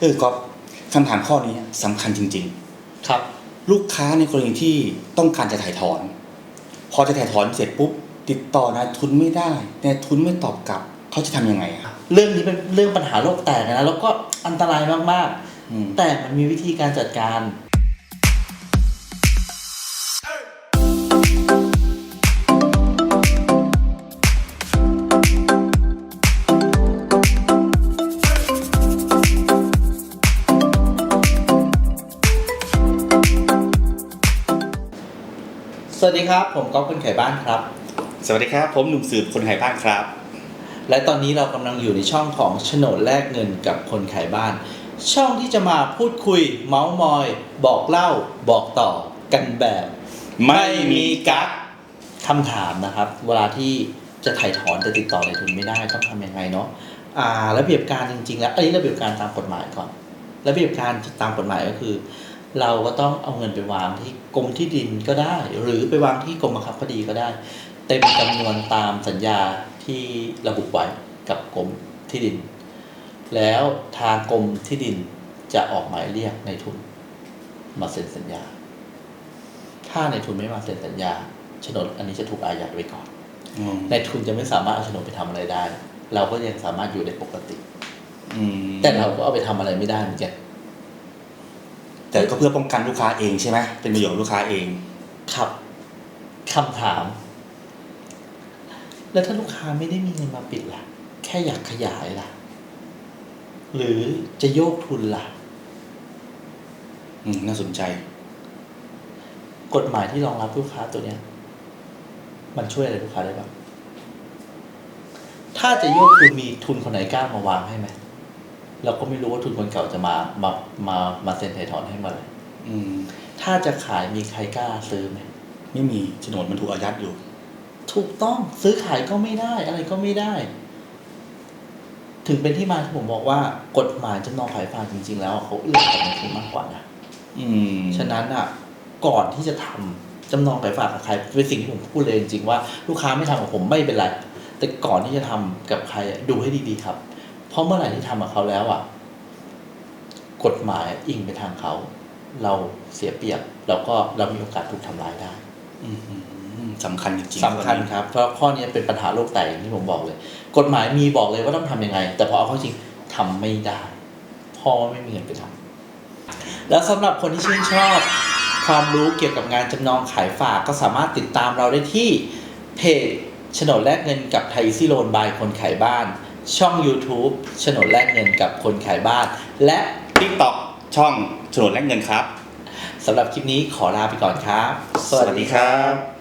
เออก๊อฟคำถามข้อนี้สำคัญจริงครับๆลูกค้าในกรณีที่ต้องการจะถ่ายถอน พอจะถ่ายถอนเสร็จปุ๊บ ติดต่อนายทุนไม่ได้นายทุนไม่ตอบกลับ เขาจะทำยังไงอะเรื่องนี้เป็นเรื่องปัญหาโลกแตกนะแล้วก็อันตรายมากอืมๆแต่มันมีวิธีการจัดการ สวัสดีครับ ผมก๊อฟคนไข่บ้านครับ สวัสดีครับ ผมหนุ่มสืบคนขายบ้านครับ และตอนนี้เรากำลังอยู่ในช่องของโฉนดแลกเงินกับคนขายบ้าน ช่องที่จะมาพูดคุย เมาส์มอย บอกเล่า บอกต่อกันแบบ ไม่มีกั๊กคำถามนะครับ เวลาที่จะถ่ายถอนจะติดต่อในทุนไม่ได้ต้องทำยังไงเนาะอ่าระเบียบการจริง ๆ แล้วเอ้ยระเบียบการตามกฎหมายก่อน ระเบียบการตามกฎหมายก็คือ เราก็ต้องเอาเงินไปวางที่กรมที่ดินก็ได้ หรือไปวางที่กรมบังคับคดีก็ได้ เต็มจำนวนตามสัญญาที่ระบุไว้กับกรมที่ดิน แล้วทางกรมที่ดินจะออกหมายเรียกในทุนมาเซ็นสัญญา ถ้าในทุนไม่มาเซ็นสัญญาโฉนดอันนี้จะถูกอายัดไว้ก่อนอืมในทุนจะไม่สามารถเอาโฉนดไปทำอะไรได้ เราก็ยังสามารถอยู่ได้ปกติอืมแต่เราก็เอาไปทำอะไรไม่ได้เหมือนกัน แต่ก็เพื่อป้องกันลูกค้าเองใช่ไหมเป็นประโยชน์ลูกค้าเองครับคำถาม แล้วถ้าลูกค้าไม่ได้มีเงินมาปิดล่ะ แค่อยากขยายล่ะ หรือจะโยกทุนล่ะ อืมน่าสนใจ กฎหมายที่รองรับลูกค้าตัวเนี้ย มันช่วยอะไรลูกค้าได้บ้างถ้าจะโยกทุนมีทุนคนไหนกล้ามาวางให้ไหม เราก็ไม่รู้ว่าทุนคนเก่าจะมามามามาเซ็นถ่ายถอนให้เมื่อไหร่อืมถ้าจะขายมีใครกล้าซื้อไหมไม่มีโฉนดมันถูกอายัดอยู่ ถูกต้องซื้อขายก็ไม่ได้ อะไรก็ไม่ได้ ถึงเป็นที่มาที่ผมบอกว่า กฎหมายจำนองขายฝากจริง ๆ แล้วเขาเอื้อกับในทุนมากกว่านะอืมฉะนั้นอะ ก่อนที่จะทำจำนองขายฝากกับใครเป็นสิ่งที่ผมพูดเลยจริงๆว่าลูกค้าไม่ทำกับผมไม่เป็นไรแต่ก่อนที่จะทำกับใครอะดูให้ดีๆครับ เพราะเมื่อไหร่ที่ทำกับเขาแล้วอะ กฎหมายอิงไปทางเขา เราเสียเปรียบแล้วก็เรามีโอกาสถูกทำลายได้อืมสำคัญจริงๆสำคัญครับเพราะข้อนี้เป็นปัญหาโลกแตกอย่างที่ผมบอกเลย กฎหมายมีบอกเลยว่าต้องทำยังไง แต่พอเอาเข้าจริงทำไม่ได้เพอไม่มีเงินไปทำแล้วสำหรับคนที่ชื่นชอบความรู้เกี่ยวกับงานจำนองขายฝากก็สามารถติดตามเราได้ที่เพจโฉนดแลกเงินกับไทยซีโลนบายคนขายบ้าน ช่อง YouTube โฉนดแลกเงินกับคนขายบ้าน และทิกตอกช่องโฉนดแลกเงินครับ สำหรับคลิปนี้ขอลาไปก่อนครับสวัสดีครับ